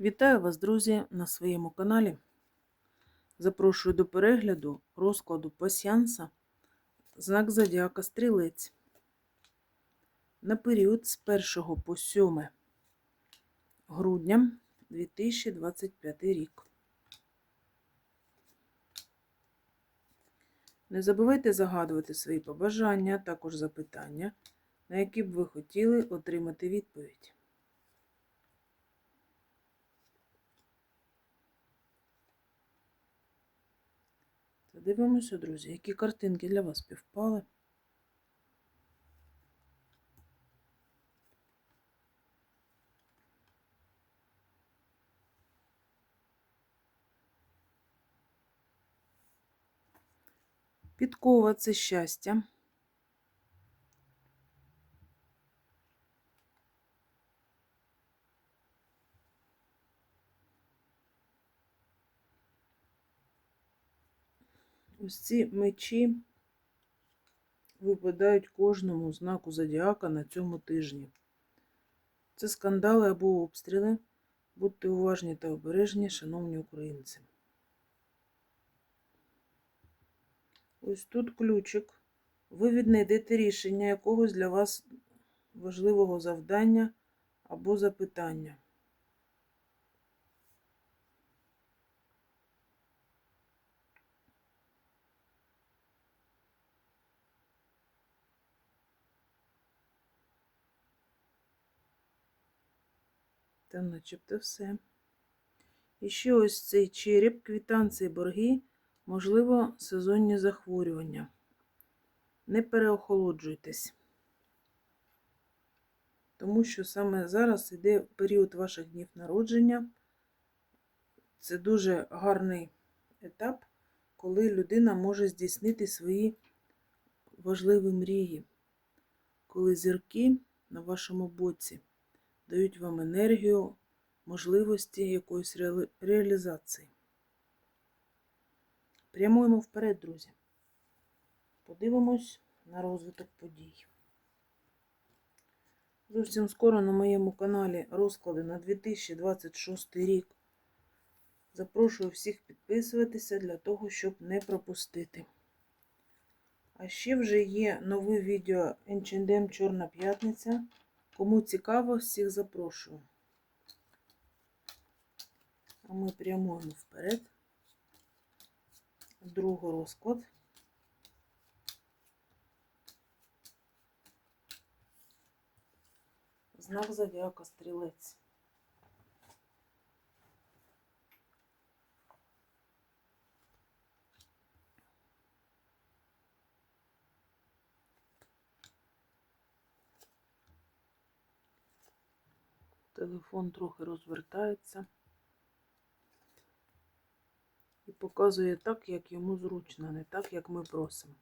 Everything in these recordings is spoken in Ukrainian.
Вітаю вас, друзі, на своєму каналі. Запрошую до перегляду розкладу пасьянса знак Зодіака Стрілець на період з 1 по 7 грудня 2025 рік. Не забувайте загадувати свої побажання, також запитання, на які б ви хотіли отримати відповідь. Дивимося, друзі, які картинки для вас співпали. Підкова це щастя. Ось ці мечі випадають кожному знаку зодіака на цьому тижні. Це скандали або обстріли. Будьте уважні та обережні, шановні українці. Ось тут ключик. Ви віднайдете рішення якогось для вас важливого завдання або запитання. Та начебто все. І ще ось цей череп, квітанції борги, можливо, сезонні захворювання. Не переохолоджуйтесь. Тому що саме зараз йде період ваших днів народження. Це дуже гарний етап, коли людина може здійснити свої важливі мрії, коли зірки на вашому боці дають вам енергію, можливості якоїсь реалізації. Прямуємо вперед, друзі. Подивимось на розвиток подій. Зовсім скоро на моєму каналі розклади на 2026 рік. Запрошую всіх підписуватися для того, щоб не пропустити. А ще вже є нове відео H&M Чорна П'ятниця. Кому цікаво, всіх запрошую. А ми прямуємо вперед. Другий розклад. Знак зодіака стрілець. Телефон трохи розвертається і показує так, як йому зручно, не так, як ми просимо.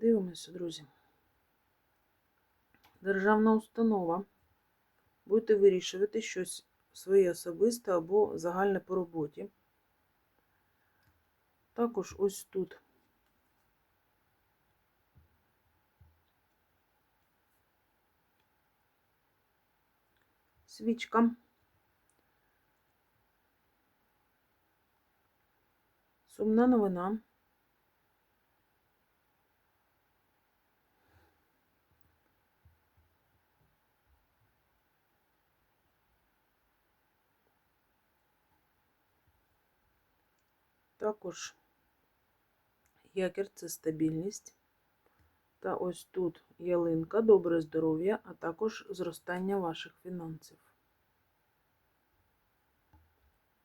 Дивимося, друзі. Державна установа. Будете вирішувати щось своє особисте або загальне по роботі. Також ось тут. Свічка. Сумна новина. Також якір це стабільність. Та ось тут ялинка, добре здоров'я, а також зростання ваших фінансів.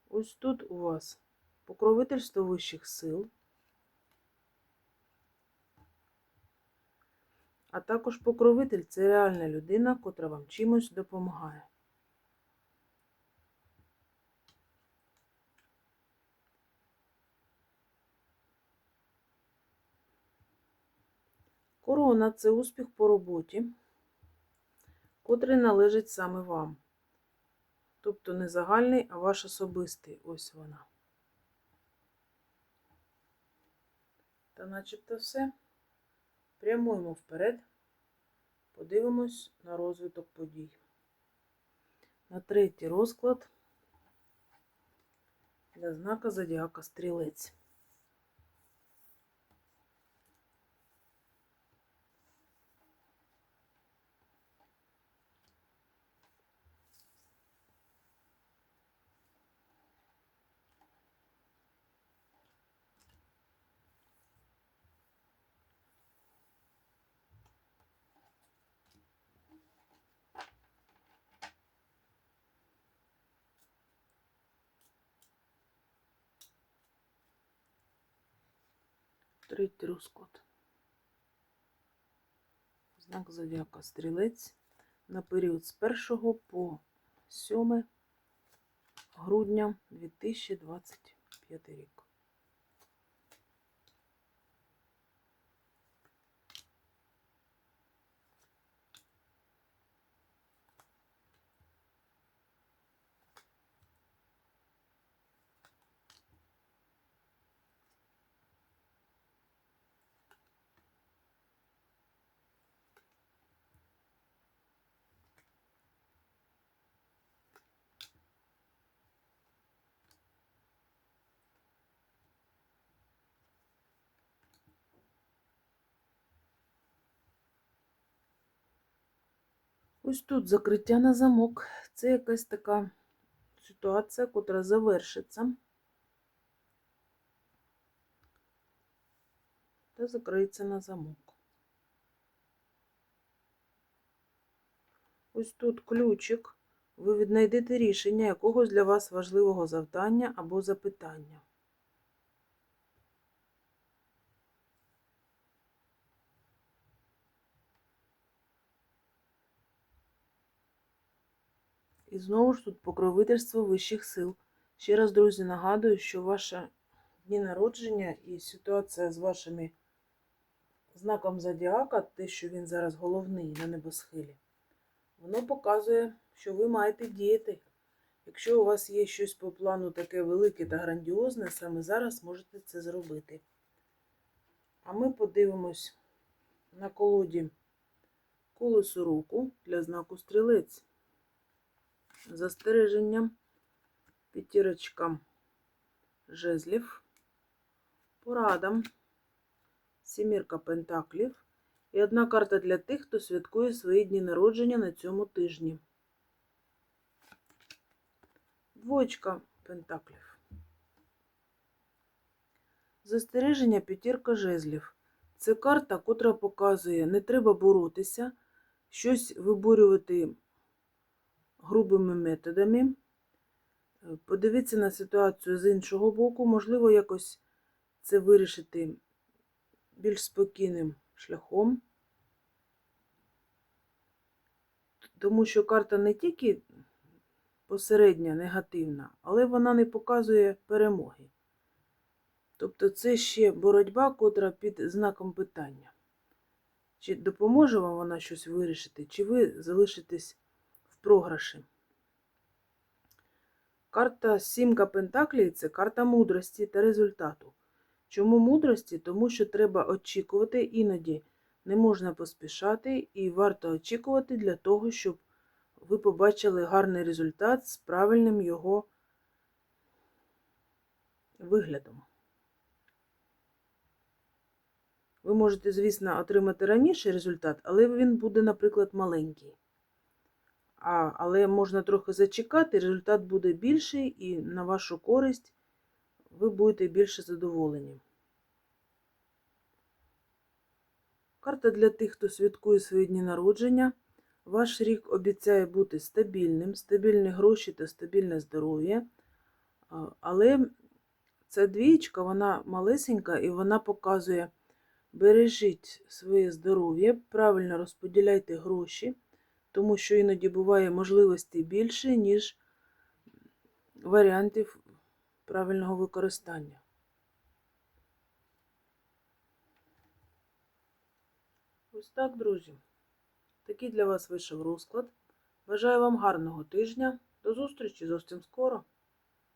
Ось тут у вас покровительство вищих сил, а також покровитель це реальна людина, котра вам чимось допомагає. Корона це успіх по роботі, котрий належить саме вам. Тобто не загальний, а ваш особистий. Ось вона. Та начебто все. Прямуємо вперед. Подивимось на розвиток подій. На третій розклад для знака Зодіака Стрілець. Третій розклад. Знак Зодіака Стрілець на період з 1 по 7 грудня 2025 рік. Ось тут закриття на замок. Це якась така ситуація, котра завершиться та закриється на замок. Ось тут ключик. Ви віднайдете рішення якогось для вас важливого завдання або запитання. І знову ж тут покровительство вищих сил. Ще раз, друзі, нагадую, що ваше дні народження і ситуація з вашими знаком зодіака, те, що він зараз головний на небосхилі, воно показує, що ви маєте діяти. Якщо у вас є щось по плану таке велике та грандіозне, саме зараз можете це зробити. А ми подивимось на колоді колесо руку для знаку стрілець застереження, п'ятірочка жезлів, порада, сімірка пентаклів і одна карта для тих, хто святкує свої дні народження на цьому тижні. Двоєчка пентаклів. Застереження п'ятірка жезлів. Це карта, котра показує, не треба боротися, щось виборювати грубими методами. Подивіться на ситуацію з іншого боку, можливо, якось це вирішити більш спокійним шляхом. Тому що карта не тільки посередня негативна, але вона не показує перемоги. Тобто це ще боротьба, котра під знаком питання. Чи допоможе вам вона щось вирішити, чи ви залишитесь програші? Карта Сімка Пентаклей це карта мудрості та результату. Чому мудрості? Тому що треба очікувати, іноді не можна поспішати, і варто очікувати для того, щоб ви побачили гарний результат з правильним його виглядом. Ви можете, звісно, отримати раніше результат, але він буде, наприклад, маленький. А, Але можна трохи зачекати, результат буде більший, і на вашу користь ви будете більше задоволені. Карта для тих, хто святкує свої дні народження. Ваш рік обіцяє бути стабільним, стабільні гроші та стабільне здоров'я. Але ця двічка, вона малесенька і вона показує, бережіть своє здоров'я, правильно розподіляйте гроші, тому що іноді буває можливості більше, ніж варіантів правильного використання. Ось так, друзі. Такий для вас вийшов розклад. Бажаю вам гарного тижня. До зустрічі зовсім скоро.